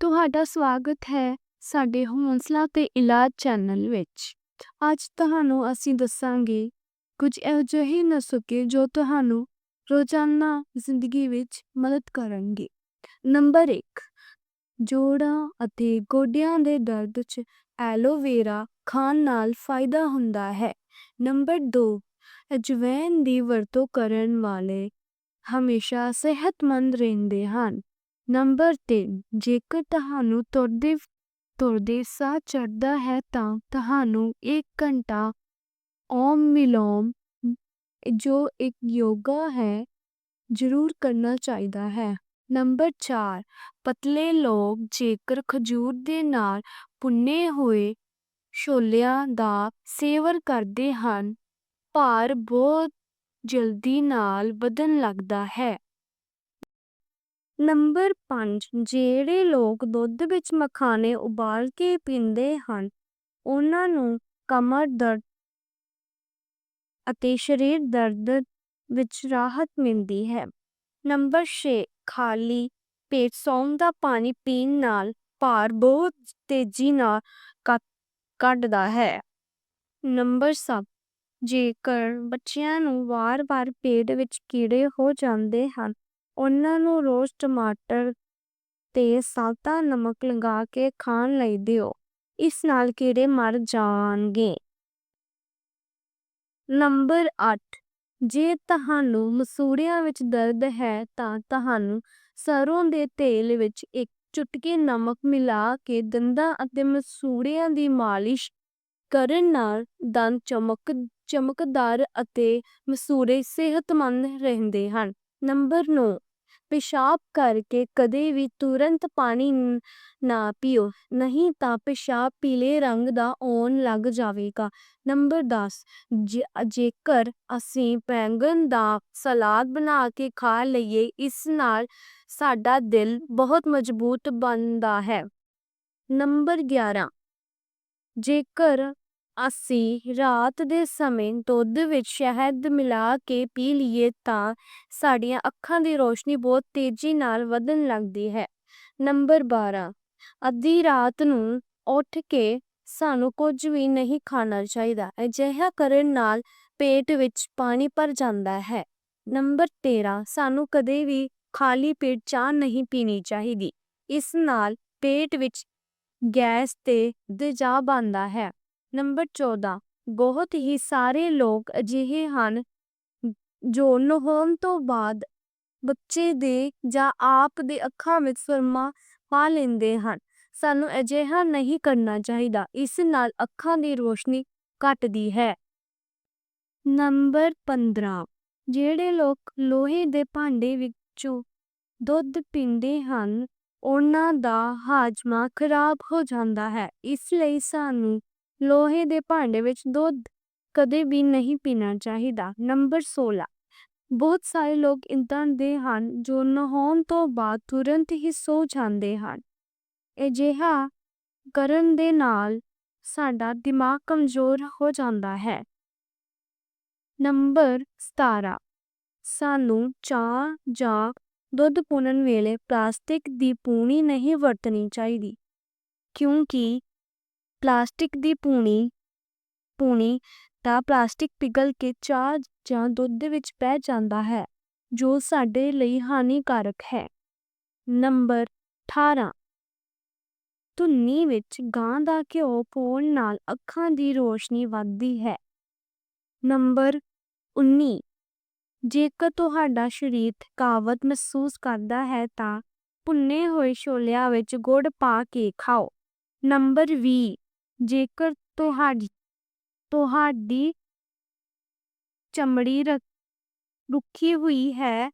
ਤੁਹਾਡਾ ਸਵਾਗਤ ਹੈ ਸਾਡੇ ਹੌਂਸਲਾ ਤੇ ਇਲਾਜ ਚੈਨਲ ਵਿੱਚ। ਅੱਜ ਤੁਹਾਨੂੰ ਅਸੀਂ ਦੱਸਾਂਗੇ ਕੁਝ ਅਜਿਹੇ ਨੁਸਖੇ ਜੋ ਤੁਹਾਨੂੰ ਰੋਜ਼ਾਨਾ ਜ਼ਿੰਦਗੀ ਵਿੱਚ ਮਦਦ ਕਰਨਗੇ। ਨੰਬਰ 1 ਜੋੜਾਂ ਅਤੇ ਗੋਡਿਆਂ ਦੇ ਦਰਦ 'ਚ ਐਲੋਵੇਰਾ ਖਾਣ ਨਾਲ ਫਾਇਦਾ ਹੁੰਦਾ ਹੈ। ਨੰਬਰ 2 ਅਜਵਾਇਨ ਦੀ ਵਰਤੋਂ ਕਰਨ ਵਾਲੇ ਹਮੇਸ਼ਾ ਸਿਹਤਮੰਦ ਰਹਿੰਦੇ ਹਨ। ਨੰਬਰ 3 ਜੇਕਰ ਤੁਹਾਨੂੰ ਤੁਰਦੇ ਤੁਰਦੇ ਸਾਹ ਚੜਦਾ ਹੈ ਤਾਂ ਤੁਹਾਨੂੰ 1 ਘੰਟਾ ਓਮ ਵਿਲੋਮ ਜੋ ਇੱਕ ਯੋਗਾ ਹੈ, ਜ਼ਰੂਰ ਕਰਨਾ ਚਾਹੀਦਾ ਹੈ। ਨੰਬਰ 4 ਪਤਲੇ ਲੋਕ ਜੇਕਰ ਖਜੂਰ ਦੇ ਨਾਲ ਭੁੰਨੇ ਹੋਏ ਛੋਲਿਆਂ ਦਾ ਸੇਵਨ ਕਰਦੇ ਹਨ, ਭਾਰ ਬਹੁਤ ਜਲਦੀ ਨਾਲ ਵਧਣ ਲੱਗਦਾ ਹੈ। ਨੰਬਰ 5 ਜਿਹੜੇ ਲੋਕ ਦੁੱਧ ਵਿੱਚ ਮਖਾਣੇ ਉਬਾਲ ਕੇ ਪੀਂਦੇ ਹਨ, ਉਹਨਾਂ ਨੂੰ ਕਮਰ ਦਰਦ ਅਤੇ ਸਰੀਰ ਦਰਦ ਵਿੱਚ ਰਾਹਤ ਮਿਲਦੀ ਹੈ। ਨੰਬਰ 6 ਖਾਲੀ ਪੇਟ ਸੌਂਫ ਦਾ ਪਾਣੀ ਪੀਣ ਨਾਲ ਭਾਰ ਬਹੁਤ ਤੇਜ਼ੀ ਨਾਲ ਕੱਢਦਾ ਹੈ। ਨੰਬਰ 7 ਜੇਕਰ ਬੱਚਿਆਂ ਨੂੰ ਵਾਰ-ਵਾਰ ਪੇਟ ਵਿੱਚ ਕੀੜੇ ਹੋ ਜਾਂਦੇ ਹਨ ਉਹਨਾਂ ਨੂੰ ਰੋਜ਼ ਟਮਾਟਰ ਤੇ ਸਾਦਾ ਨਮਕ ਲਗਾ ਕੇ ਖਾਣ ਲਈ ਦਿਓ। ਇਸ ਨਾਲ ਕੀੜੇ ਮਰ ਜਾਣਗੇ। ਨੰਬਰ 8 ਜੇ ਤੁਹਾਨੂੰ ਮਸੂੜਿਆਂ ਵਿੱਚ ਦਰਦ ਹੈ ਤਾਂ ਤੁਹਾਨੂੰ ਸਰੋਂ ਦੇ ਤੇਲ ਵਿੱਚ ਇੱਕ ਚੁਟਕੀ ਨਮਕ ਮਿਲਾ ਕੇ ਦੰਦਾਂ ਅਤੇ ਮਸੂੜਿਆਂ ਦੀ ਮਾਲਿਸ਼ ਕਰਨ ਨਾਲ ਦੰਦ ਚਮਕ, ਚਮਕਦਾਰ ਅਤੇ ਮਸੂੜੇ ਸਿਹਤਮੰਦ ਰਹਿੰਦੇ ਹਨ। ਨੰਬਰ 9 ਪਿਸ਼ਾਬ ਕਰਕੇ ਕਦੇ ਵੀ ਤੁਰੰਤ ਪਾਣੀ ਨਾ ਪੀਓ। ਨਹੀਂ ਤਾਂ ਪਿਸ਼ਾਬ ਪੀਲੇ ਰੰਗ ਦਾ ਆਉਣ ਲੱਗ ਜਾਵੇਗਾ। ਨੰਬਰ 10 ਜੇਕਰ ਅਸੀਂ ਬੈਂਗਣ ਦਾ ਸਲਾਦ ਬਣਾ ਕੇ ਖਾ ਲਈਏ, ਇਸ ਨਾਲ ਸਾਡਾ ਦਿਲ ਬਹੁਤ ਮਜ਼ਬੂਤ ਬਣਦਾ ਹੈ। ਨੰਬਰ 11 ਜੇਕਰ ਅਸੀਂ ਰਾਤ ਦੇ ਸਮੇਂ ਦੁੱਧ ਵਿੱਚ ਸ਼ਹਿਦ ਮਿਲਾ ਕੇ ਪੀ ਲਈਏ ਤਾਂ ਸਾਡੀਆਂ ਅੱਖਾਂ ਦੀ ਰੋਸ਼ਨੀ ਬਹੁਤ ਤੇਜ਼ੀ ਨਾਲ ਵਧਣ ਲੱਗਦੀ ਹੈ। ਨੰਬਰ 12 ਅੱਧੀ ਰਾਤ ਨੂੰ ਉੱਠ ਕੇ ਸਾਨੂੰ ਕੁਝ ਵੀ ਨਹੀਂ ਖਾਣਾ ਚਾਹੀਦਾ, ਅਜਿਹਾ ਕਰਨ ਨਾਲ ਪੇਟ ਵਿੱਚ ਪਾਣੀ ਭਰ ਜਾਂਦਾ ਹੈ। ਨੰਬਰ 13 ਸਾਨੂੰ ਕਦੇ ਵੀ ਖਾਲੀ ਪੇਟ ਚਾਹ ਨਹੀਂ ਪੀਣੀ ਚਾਹੀਦੀ, ਇਸ ਨਾਲ ਪੇਟ ਵਿੱਚ ਗੈਸ ਤੇ ਤੇਜ਼ਾਬ ਬਣਦਾ ਹੈ। ਨੰਬਰ 14 ਬਹੁਤ ਹੀ ਸਾਰੇ ਲੋਕ ਅਜਿਹੇ ਹਨ ਜੋ ਨਹਾਉਣ ਤੋਂ ਬਾਅਦ ਬੱਚੇ ਦੇ ਜਾਂ ਆਪ ਦੇ ਅੱਖਾਂ ਵਿੱਚ ਸੁਰਮਾ ਪਾ ਲੈਂਦੇ ਹਨ। ਸਾਨੂੰ ਅਜਿਹਾ ਨਹੀਂ ਕਰਨਾ ਚਾਹੀਦਾ, ਇਸ ਨਾਲ ਅੱਖਾਂ ਦੀ ਰੋਸ਼ਨੀ ਘਟਦੀ ਹੈ। ਨੰਬਰ 15 ਜਿਹੜੇ ਲੋਕ ਲੋਹੇ ਦੇ ਭਾਂਡੇ ਵਿੱਚੋਂ ਦੁੱਧ ਪੀਂਦੇ ਹਨ, ਉਹਨਾਂ ਦਾ ਹਾਜ਼ਮਾ ਖਰਾਬ ਹੋ ਜਾਂਦਾ ਹੈ, ਇਸ ਲਈ ਸਾਨੂੰ ਲੋਹੇ ਦੇ ਭਾਂਡੇ ਵਿੱਚ ਦੁੱਧ ਕਦੇ ਵੀ ਨਹੀਂ ਪੀਣਾ ਚਾਹੀਦਾ। ਨੰਬਰ 16 ਬਹੁਤ ਸਾਰੇ ਲੋਕ ਇੰਦਾਂ ਦੇ ਹਨ ਜੋ ਨਹਾਉਣ ਤੋਂ ਬਾਅਦ ਤੁਰੰਤ ਹੀ ਸੋ ਜਾਂਦੇ ਹਨ। ਅਜਿਹਾ ਕਰਨ ਦੇ ਨਾਲ ਸਾਡਾ ਦਿਮਾਗ ਕਮਜ਼ੋਰ ਹੋ ਜਾਂਦਾ ਹੈ। ਨੰਬਰ 17 ਸਾਨੂੰ ਚਾਹ ਜਾਂ ਦੁੱਧ ਪੁਣਨ ਵੇਲੇ ਪਲਾਸਟਿਕ ਦੀ ਪੂਣੀ ਨਹੀਂ ਵਰਤਣੀ ਚਾਹੀਦੀ, ਕਿਉਂਕਿ ਪਲਾਸਟਿਕ ਦੀ ਪੂਣੀ ਪੂਣੀ ਦਾ ਪਲਾਸਟਿਕ ਪਿਘਲ ਕੇ ਚਾਹ ਜਾਂ ਦੁੱਧ ਵਿੱਚ ਪੈ ਜਾਂਦਾ ਹੈ, ਜੋ ਸਾਡੇ ਲਈ ਹਾਨੀਕਾਰਕ ਹੈ। ਨੰਬਰ 18 ਧੁੰਨੀ ਵਿੱਚ ਗਾਂ ਦਾ ਘਿਓ ਪਾਉਣ ਨਾਲ ਅੱਖਾਂ ਦੀ ਰੋਸ਼ਨੀ ਵੱਧਦੀ ਹੈ। ਨੰਬਰ 19 ਜੇਕਰ ਤੁਹਾਡਾ ਸਰੀਰ ਥਕਾਵਟ ਮਹਿਸੂਸ ਕਰਦਾ ਹੈ ਤਾਂ ਭੁੰਨੇ ਹੋਏ ਛੋਲਿਆਂ ਵਿੱਚ ਗੁੜ ਪਾ ਕੇ ਖਾਓ। ਨੰਬਰ 20 ਜੇਕਰ ਤੁਹਾਡੀ ਤੁਹਾਡੀ ਚਮੜੀ ਰੁੱਖੀ ਹੋਈ ਹੈ,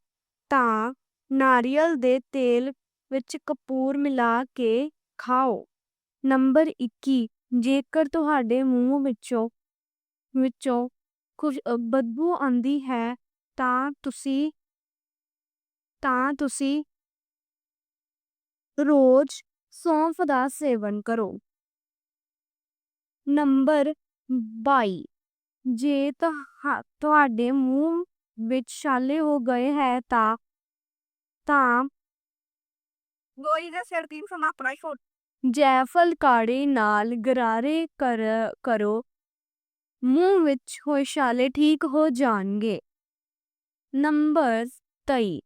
ਤਾਂ ਨਾਰੀਅਲ ਦੇ ਤੇਲ ਵਿੱਚ ਕਪੂਰ ਮਿਲਾ ਕੇ ਖਾਓ। ਨੰਬਰ 21 ਜੇਕਰ ਤੁਹਾਡੇ ਮੂੰਹ ਵਿੱਚੋਂ ਵਿੱਚੋਂ ਕੁਝ ਬਦਬੂ ਆਉਂਦੀ ਹੈ, ਤਾਂ ਤੁਸੀਂ ਤਾਂ ਤੁਸੀਂ ਰੋਜ਼ ਸੌਂਫ ਦਾ ਸੇਵਨ ਕਰੋ। ਨੰਬਰ 22 ਜੇ ਤੁਹਾਡੇ ਮੂੰਹ ਵਿੱਚ ਛਾਲੇ ਹੋ ਗਏ ਹੈ ਤਾਂ ਤਾਂ ਗੋਲੀ ਦੇ ਸਿਰ ਦੀ ਸੁਣਾ ਆਪਣਾ ਛੋੜ ਜੈਫਲ ਕਾੜੇ ਨਾਲ ਗਰਾਰੇ ਕਰ, ਕਰੋ। ਮੂੰਹ ਵਿੱਚ ਹੋਏ ਛਾਲੇ ਠੀਕ ਹੋ ਜਾਣਗੇ। ਨੰਬਰ 23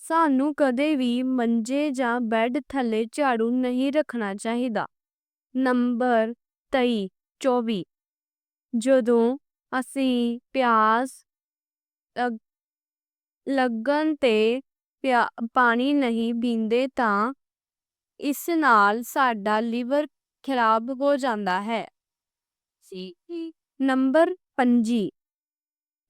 ਸਾਨੂੰ ਕਦੇ ਵੀ ਮੰਜੇ ਜਾਂ ਬੈੱਡ ਥੱਲੇ ਝਾੜੂ ਨਹੀਂ ਰੱਖਣਾ ਚਾਹੀਦਾ। ਨੰਬਰ 23 24 ਜਦੋਂ ਅਸੀਂ ਪਿਆਸ ਲੱਗਣ ਤੇ ਪਾਣੀ ਨਹੀਂ ਪੀਂਦੇ ਤਾਂ ਇਸ ਨਾਲ ਸਾਡਾ ਲਿਵਰ ਖਰਾਬ ਹੋ ਜਾਂਦਾ ਹੈ। ਸੀ। ਨੰਬਰ 25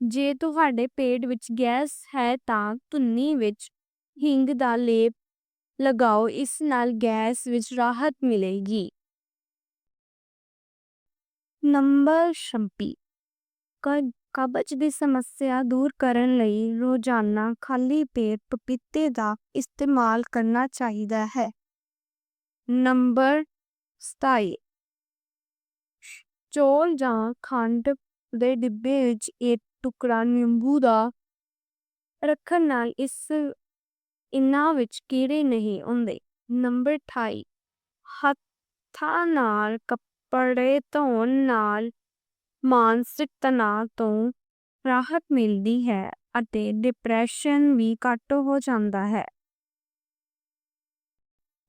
ਜੇ ਤੁਹਾਡੇ ਪੇਟ ਵਿੱਚ ਗੈਸ ਹੈ ਤਾਂ ਧੁੰਨੀ ਵਿੱਚ ਹਿੰਗ ਦਾ ਲੇਪ ਲਗਾਓ ਇਸ ਨਾਲ ਗੈਸ ਵਿੱਚ ਰਾਹਤ ਮਿਲੇਗੀ। ਨੰਬਰ 26 ਕਬਜ਼ ਦੀ ਸਮੱਸਿਆ ਦੂਰ ਕਰਨ ਲਈ ਰੋਜ਼ਾਨਾ ਖਾਲੀ ਪੇਟ ਪਪੀਤੇ ਦਾ ਇਸਤੇਮਾਲ ਕਰਨਾ ਚਾਹੀਦਾ ਹੈ। ਨੰਬਰ 27 ਚੌਲ ਜਾਂ ਖੰਡ ਦੇ ਡਿੱਬੇ ਵਿੱਚ ਇੱਕ ਟੁਕੜਾ ਨਿੰਬੂ ਦਾ ਰੱਖਣ ਨਾਲ ਇਸ ਇਨ੍ਹਾਂ ਵਿੱਚ ਕੀੜੇ ਨਹੀਂ ਹੁੰਦੇ ਨੰਬਰ 28 ਹੱਥਾਂ ਨਾਲ ਕੱਪੜੇ ਧੋਣ ਨਾਲ ਮਾਨਸਿਕ ਤਣਾਅ ਤੋਂ ਰਾਹਤ ਮਿਲਦੀ ਹੈ ਅਤੇ ਡਿਪਰੈਸ਼ਨ ਵੀ ਘੱਟ ਹੋ ਜਾਂਦਾ ਹੈ।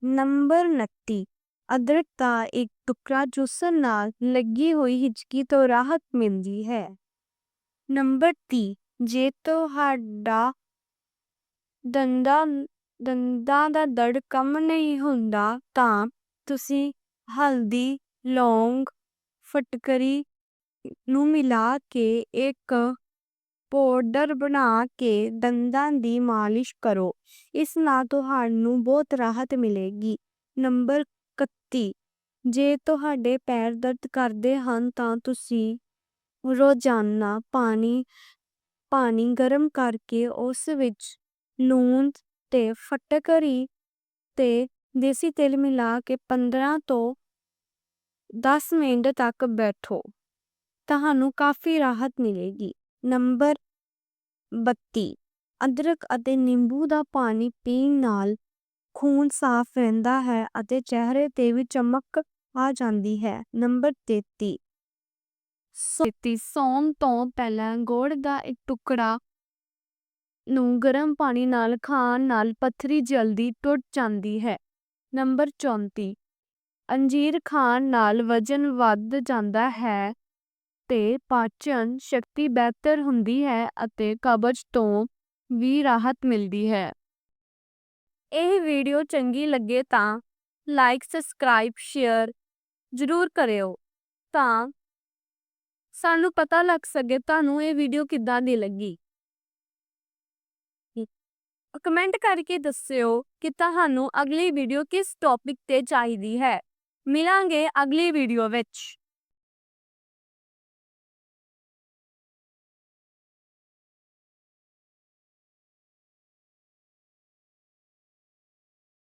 ਨੰਬਰ 29 ਅਦਰਕ ਦਾ ਇੱਕ ਟੁਕੜਾ ਚੂਸਣ ਨਾਲ ਲੱਗੀ ਹੋਈ ਹਿਚਕੀ ਤੋਂ ਰਾਹਤ ਮਿਲਦੀ ਹੈ। ਨੰਬਰ 30 ਜੇ ਤੁਹਾਡਾ ਦੰਦਾਂ ਦੰਦਾਂ ਦਾ ਦਰਦ ਕੰਮ ਨਹੀਂ ਹੁੰਦਾ ਤਾਂ ਤੁਸੀਂ ਹਲਦੀ ਲੌਂਗ ਫਟਕਰੀ ਨੂੰ ਮਿਲਾ ਕੇ ਇੱਕ ਪਾਊਡਰ ਬਣਾ ਕੇ ਦੰਦਾਂ ਦੀ ਮਾਲਿਸ਼ ਕਰੋ। ਇਸ ਨਾਲ ਤੁਹਾਨੂੰ ਬਹੁਤ ਰਾਹਤ ਮਿਲੇਗੀ। ਨੰਬਰ 31 ਜੇ ਤੁਹਾਡੇ ਪੈਰ ਦਰਦ ਕਰਦੇ ਹਨ ਤਾਂ ਤੁਸੀਂ ਰੋਜ਼ਾਨਾ ਪਾਣੀ ਪਾਣੀ ਗਰਮ ਕਰਕੇ ਉਸ ਵਿੱਚ ਲੂਣ ਤੇ ਫਟਕਰੀ ਤੇ ਦੇਸੀ ਤੇਲ ਮਿਲਾ ਕੇ 15 ਤੋਂ 10 ਮਿੰਟ ਤੱਕ ਬੈਠੋ। ਤੁਹਾਨੂੰ ਕਾਫੀ ਰਾਹਤ ਮਿਲੇਗੀ। ਨੰਬਰ 32 ਅਦਰਕ ਅਤੇ ਨਿੰਬੂ ਦਾ ਪਾਣੀ ਪੀਣ ਨਾਲ ਖੂਨ ਸਾਫ਼ ਰਹਿੰਦਾ ਹੈ ਅਤੇ ਚਿਹਰੇ ਤੇ ਵੀ ਚਮਕ ਆ ਜਾਂਦੀ ਹੈ। ਨੰਬਰ 33 ਸੋਤੀ ਸੌਣ ਤੋਂ ਪਹਿਲਾਂ ਗੁੜ ਦਾ ਇੱਕ ਟੁਕੜਾ ਨੂੰ ਗਰਮ ਪਾਣੀ ਨਾਲ ਖਾਣ ਨਾਲ ਪੱਥਰੀ ਜਲਦੀ ਟੁੱਟ ਜਾਂਦੀ ਹੈ। ਨੰਬਰ 34 ਅੰਜੀਰ ਖਾਣ ਨਾਲ ਵਜ਼ਨ ਵੱਧ ਜਾਂਦਾ ਹੈ ਤੇ ਪਾਚਨ ਸ਼ਕਤੀ ਬਿਹਤਰ ਹੁੰਦੀ ਹੈ ਅਤੇ ਕਬਜ਼ ਤੋਂ ਵੀ ਰਾਹਤ ਮਿਲਦੀ ਹੈ। ਇਹ ਵੀਡੀਓ ਚੰਗੀ ਲੱਗੇ ਤਾਂ ਲਾਈਕ, ਸਬਸਕ੍ਰਾਈਬ, ਸ਼ੇਅਰ ਜ਼ਰੂਰ ਕਰਿਓ। ਤਾਂ ਸਾਨੂੰ ਪਤਾ ਲੱਗ ਸਕੇ ਤੁਹਾਨੂੰ ਇਹ ਵੀਡੀਓ ਕਿੱਦਾਂ ਦੀ ਲੱਗੀ। ਕਮੈਂਟ ਕਰਕੇ ਦੱਸਿਓ ਕਿ ਤੁਹਾਨੂੰ ਅਗਲੀ ਵੀਡੀਓ ਕਿਸ ਟੌਪਿਕ ਤੇ ਚਾਹੀਦੀ ਹੈ। ਮਿਲਾਂਗੇ ਅਗਲੀ ਵੀਡੀਓ ਵਿੱਚ।